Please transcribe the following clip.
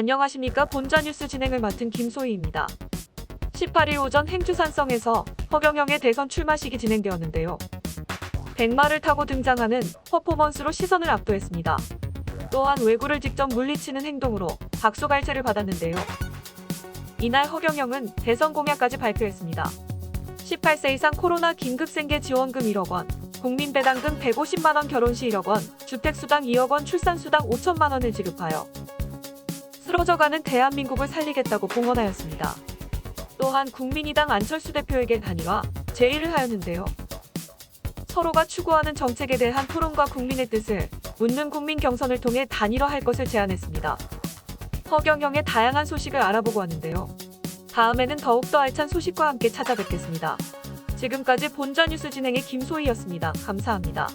안녕하십니까 본자 뉴스 진행을 맡은 김소희입니다. 18일 오전 행주산성에서 허경영의 대선 출마식이 진행되었는데요. 백마를 타고 등장하는 퍼포먼스로 시선을 압도했습니다. 또한 외구를 직접 물리치는 행동으로 박수갈채를 받았는데요. 이날 허경영은 대선 공약까지 발표했습니다. 18세 이상 코로나 긴급생계 지원금 1억 원, 국민배당금 150만 원 결혼시 1억 원, 주택수당 2억 원, 출산수당 5천만 원을 지급하여 쓰러져가는 대한민국을 살리겠다고 봉헌하였습니다. 또한 국민의당 안철수 대표에게 단일화, 제의를 하였는데요. 서로가 추구하는 정책에 대한 토론과 국민의 뜻을 묻는 국민 경선을 통해 단일화할 것을 제안했습니다. 허경영의 다양한 소식을 알아보고 왔는데요. 다음에는 더욱더 알찬 소식과 함께 찾아뵙겠습니다. 지금까지 본자 뉴스 진행의 김소희였습니다. 감사합니다.